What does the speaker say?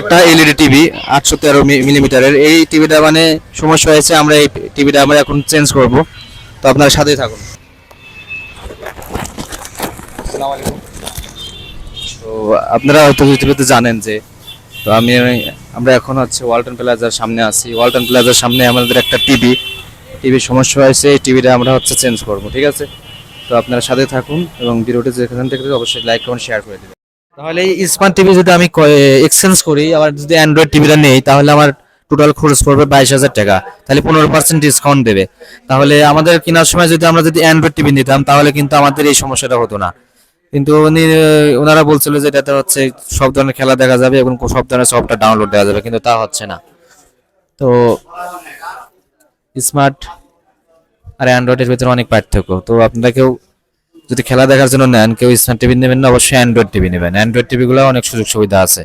একটা LED TV আটশো তেরো মিলিমিটারের এই টিভিটা মানে সমস্যা হয়েছে আমরা এই টিভিটা আমরা এখন চেঞ্জ করব। তো আপনার সাথেই থাকুন। তো আপনারা হয়তো টিভিতে জানেন যে তো আমি আমরা এখন হচ্ছে ওয়ালটন প্লাজার সামনে আছি। ওয়ালটন প্লাজার সামনে আমাদের একটা টিভি টিভির সমস্যা হয়েছে এই টিভিটা আমরা হচ্ছে চেঞ্জ করব ঠিক আছে? তো আপনারা সাথে থাকুন এবং ভিডিওটি যেখান থেকে অবশ্যই লাইক কমেন্ট শেয়ার করে দেবেন। তাহলে এই স্মার্ট টিভি যদি আমি এক্সচেঞ্জ করি, আবার যদি অ্যান্ড্রয়েড টিভিটা নেই, তাহলে আমার টোটাল খরচ পড়বে বাইশ হাজার টাকা। তাহলে পনেরো পার্সেন্ট ডিসকাউন্ট দেবে। তাহলে আমাদের কেনার সময় যদি আমরা যদি অ্যান্ড্রয়েড টিভি নিতাম, তাহলে কিন্তু আমাদের এই সমস্যাটা হতো না। কিন্তু উনি ওনারা বলছিল যে এটাতে হচ্ছে সব ধরনের খেলা দেখা যাবে এবং সব ধরনের সফটওয়্যার ডাউনলোড দেওয়া যাবে, কিন্তু তা হচ্ছে না। তো স্মার্ট আর অ্যান্ড্রয়েডের ভিতরে অনেক পার্থক্য। তো আপনারা কেউ যদি খেলা দেখার জন্য নেন, কেউ স্মার্ট টিভি নেবেন না, অবশ্যই অ্যান্ড্রয়েড টিভি নেবেন। অ্যান্ড্রয়েড টিভিগুলো অনেক সুযোগ সুবিধা আছে।